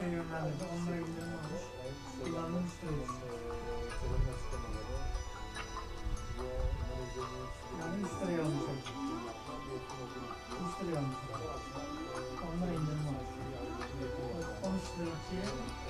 şey yönlendirdi. Onlar evlerini almış. Da yani müşteri almış. Müşteri almış. Onlar indirim 13 lira